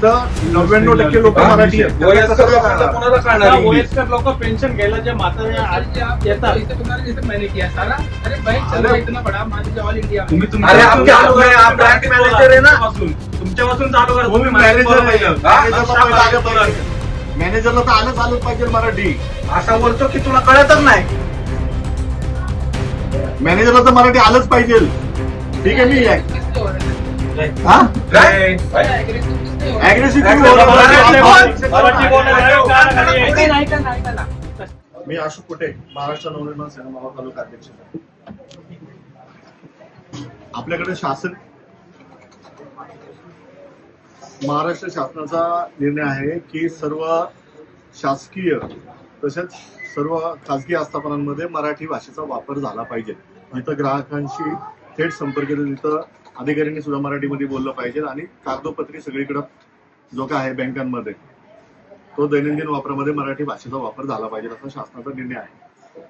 इथं नव्याण्णव टक्के लोक मराठी आहेत. वयस्कर लोक पेन्शन घ्यायला जे म्हातारे आज येतात. इसे बता रहे जैसे मैंने किया सारा? अरे भाई चलो इतना बड़ा मान लीजिए ऑल इंडिया में तुम्ही अरे आप क्या लोग हैं? आप ब्रांच मॅनेजर आहे ना? तुमच्यापासून. चालू करा. तुम्ही मॅनेजर? मॅनेजरला तर आलंच आलंच पाहिजे मराठी. असा बोलतो की तुला कळतच नाही. मॅनेजरला तर मराठी आलंच पाहिजे. ठीक आहे मी हो? मी अशोक कुठे महाराष्ट्र नवनिर्माण सेना मावळ तालुका अध्यक्ष. आपल्याकडे शासन महाराष्ट्र शासनाचा निर्णय आहे की सर्व शासकीय तसेच सर्व खाजगी आस्थापनांमध्ये मराठी भाषेचा वापर झाला पाहिजे. जिथं ग्राहकांशी थेट संपर्क तिथं अधिकाऱ्यांनी सुद्धा मराठीमध्ये बोललं पाहिजे आणि कागदोपत्री सगळीकडं जो काय आहे बँकांमध्ये तो दैनंदिन वापरामध्ये मराठी भाषेचा वापर झाला पाहिजे असा शासनाचा निर्णय आहे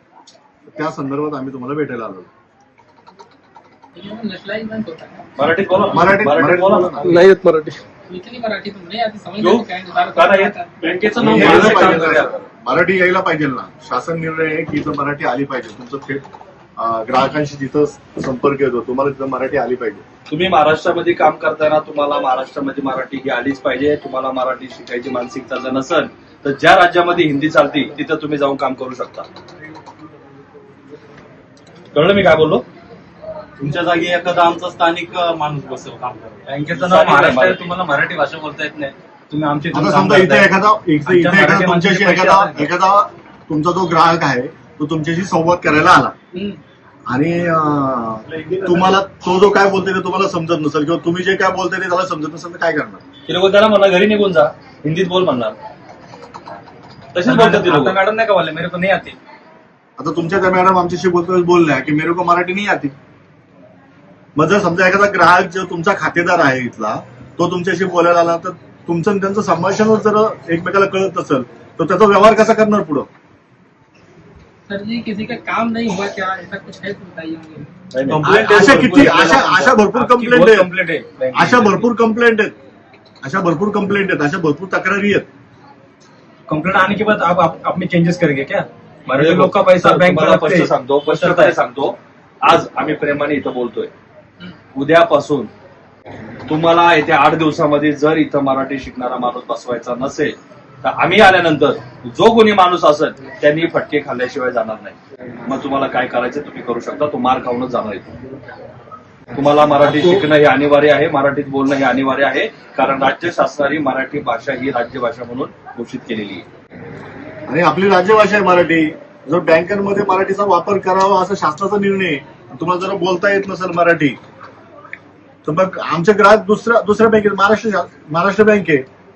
त्या संदर्भात आम्ही तुम्हाला भेटायला आलो है. नाही येत मराठी मराठी तो नहीं आती समझ क्यों? में क्या इंतजार कारण कर हे रहा था बँकेचं नाव यायला महाराष्ट्र पाहिजे काम ना. करतं. मराठी यायला पाहिजे ना शासन निर्णय आहे की इथं मराठी आली पाहिजे तुमचं थेट ग्राहकांशी जिथं संपर्क येतो तुम्हाला तिथं मराठी आली पाहिजे तुम्ही महाराष्ट्रामध्ये काम करताना तुम्हाला महाराष्ट्रामध्ये मराठी ही आलीच पाहिजे तुम्हाला मराठी शिकायची मानसिकता जर नसेल तर ज्या राज्यामध्ये हिंदी चालती तिथं तुम्ही जाऊन काम करू शकता कळलं मी काय बोललो तुमच्या जागी एखादा आमचा स्थानिक माणूस बसेल काम. बँकेचं नाव महाराष्ट्र आहे. तुम्हाला मराठी भाषा बोलता येत नाही तुम्ही आमची इथून आता काम समजा इथे करताय. एखादा इथे आमच्या एखादा मराठी तुमच्याशी माणसाचे एखादा पैसे एखादा तुमचा जो ग्राहक आहे तो तुमच्याशी संवाद करायला आला हम्म. आणि तुम्हाला तो जो काय बोलतोय ते तुम्हाला समजत नसेल किंवा तुम्ही जे काय बोलताय ते त्याला समजत नसेल तर काय करणार? ते लोक त्याला म्हणा घरी निघून जा. हिंदीत बोल म्हणणार. तसेच बोलतात ते लोक. आता मॅडम नाही का बोलले? मेरे को नाही आती. आता तुमच्या त्या मॅडम आमच्याशी बोलतो बोलल्या की मेरे को मराठी नाही आती. मग जर समजा एखादा ग्राहक जो तुमचा खातेदार आहे इथला तो तुमच्याशी बोलायला आला तर तुमचं आणि त्यांचं संभाषण जर एकमेकाला कळत नसेल तर त्याचा व्यवहार कसा करणार पुढं? सर जी किसी का काम नहीं हुआ क्या? ऐसा कुछ है तो बताइए मुझे। Complaint अशा किती भरपूर. अशा अशा भरपूर कंप्लेंट आहेत आहे. अशा भरपूर कंप्लेंट आहेत अशा भरपूर कंप्लेंट आहेत अशा भरपूर तक्रारी आहेत कंप्लेंट आने के बाद आप, आप अपने चेंजेस करेंगे क्या? मराठी लोक का पैसा बैंक स्पष्ट सांगतो स्पष्टपणे सांगतो? आज आम्ही प्रेमाने इथं बोलतोय। उद्यापासून तुम्हाला येत्या आठ दिवसामध्ये जर इथं मराठी शिकणारा माणूस बसवायचा नसेल तर आम्ही आल्यानंतर जो कोणी माणूस असेल त्यांनी फटके खाल्ल्याशिवाय जाणार नाही. मग तुम्हाला काय करायचं तुम्ही करू शकता तो मार खाऊनच जाणार आहे तुम्हाला मराठी शिकणं हे अनिवार्य आहे मराठीत बोलणं हे अनिवार्य आहे कारण राज्य शासनाने मराठी भाषा ही राज्यभाषा म्हणून घोषित केलेली आहे. आणि आपली राज्यभाषा आहे मराठी. जर बँकांमध्ये मराठीचा वापर करावा असा शासनाचा निर्णय तुम्हाला जर बोलता येत नसेल मराठी तर मग आमचे ग्राहक दुसऱ्या दुसऱ्या बँकेत महाराष्ट्र महाराष्ट्र बँक आहे.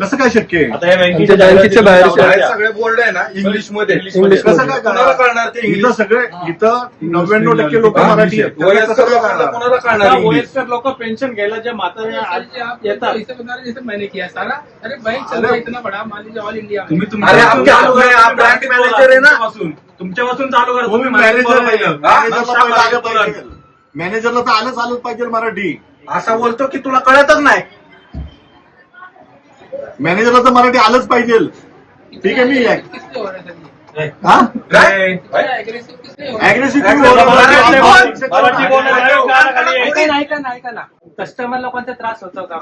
कसं काय शक्य आहे? आता या बँकेच्या बँकेच्या बाहेर- सगळे बोर्ड आहे ना इंग्लिशमध्ये इंग्लिश कसं. काय कोणाला करणार कळणार ते इथं इंग्लिश? सगळे इथं नव्याण्णव टक्के लोक मराठी आहेत. त्यांना कसं वयस्कर लोकांना? कोणाला कळणार इंग्लिश? वयस्कर लोक पेन्शन घ्यायला जे म्हातारे आज आप येतात. इसे बता रहे जैसे मैंने किया सारा. अरे भाई चलो इतना बड़ा मान लीजिए ऑल इंडिया में तुम्ही अरे? आप ब्रांच मॅनेजर आहे ना. तुमच्यापासून. तुमच्यापासून चालू करा तुम्ही तुम्ही मॅनेजर. पहिलं. मॅनेजरला हा? पहिलं आलं पाहिजे. मॅनेजरला तर आलंच आलंच पाहिजे मराठी. असा बोलतो की तुला कळतच नाही. मॅनेजरला तर मराठी आलंच पाहिजे ठीक आहे मी हो है हा हो है कस्टमरला कोणता त्रास होतो का.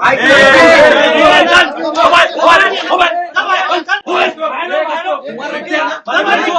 मराठी